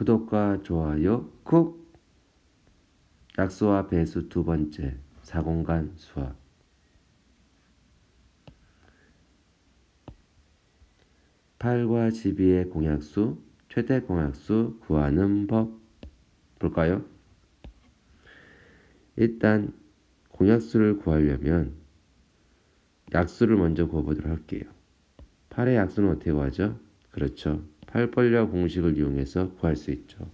구독과 좋아요 쿡 약수와 배수 두 번째 사공간 수학 8과 12의 공약수 최대 공약수 구하는 법 볼까요? 일단 공약수를 구하려면 약수를 먼저 구해보도록 할게요. 8의 약수는 어떻게 구하죠? 그렇죠. 8번려 공식을 이용해서 구할 수 있죠.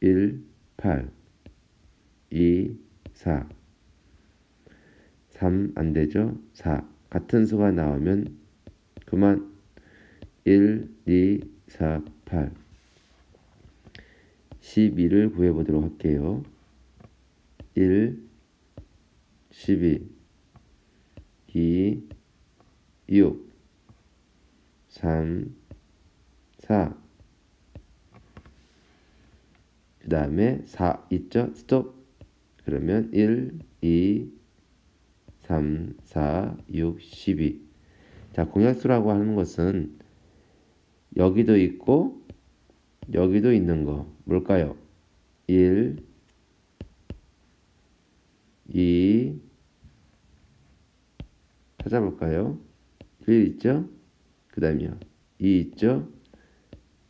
1, 8, 2, 4, 3 안되죠? 4 같은 수가 나오면 그만 1, 2, 4, 8 12를 구해보도록 할게요. 1, 12, 2, 6, 3, 4. 그 다음에 4 있죠? 스톱. 그러면 1, 2, 3, 4, 6, 12. 자, 공약수라고 하는 것은 여기도 있고 여기도 있는 거 뭘까요? 1, 2, 찾아볼까요? 1 있죠? 그 다음이요. 2 있죠?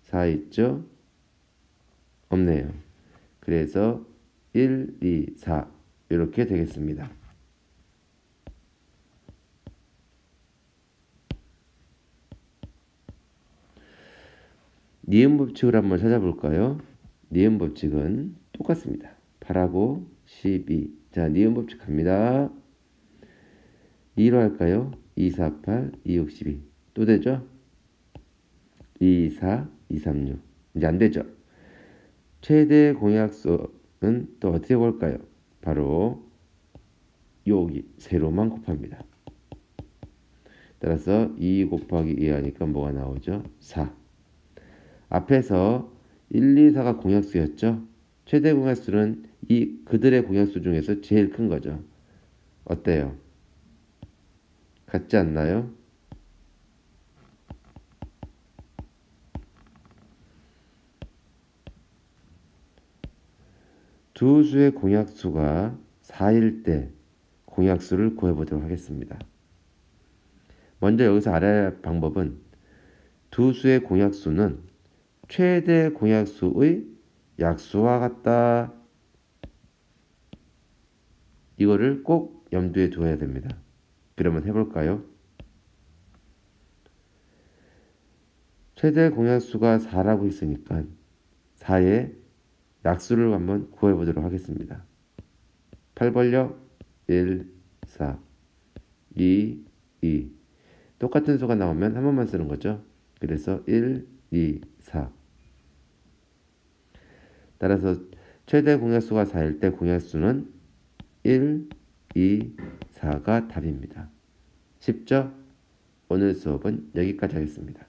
4 있죠? 없네요. 그래서 1, 2, 4 이렇게 되겠습니다. 니은 법칙을 한번 찾아볼까요? 니은 법칙은 똑같습니다. 8하고 12. 자, 니은 법칙 갑니다. 2로 할까요? 2, 4, 8, 2, 6, 12. 또 되죠? 2, 4, 2, 3, 6. 이제 안 되죠? 최대 공약수는 또 어떻게 볼까요? 바로 여기 세로만 곱합니다. 따라서 2 곱하기 2 하니까 뭐가 나오죠? 4. 앞에서 1, 2, 4가 공약수였죠? 최대 공약수는 이 그들의 공약수 중에서 제일 큰 거죠. 어때요? 같지 않나요? 두 수의 공약수가 4일 때 공약수를 구해보도록 하겠습니다. 먼저 여기서 알아야 할 방법은 두 수의 공약수는 최대 공약수의 약수와 같다. 이거를 꼭 염두에 두어야 됩니다. 그러면 해볼까요? 최대 공약수가 4라고 있으니까 4의 약수를 한번 구해 보도록 하겠습니다. 8번역 1, 4, 2, 2 똑같은 수가 나오면 한 번만 쓰는 거죠. 그래서 1, 2, 4 따라서 최대 공약수가 4일 때 공약수는 1, 2, 4가 답입니다. 쉽죠? 오늘 수업은 여기까지 하겠습니다.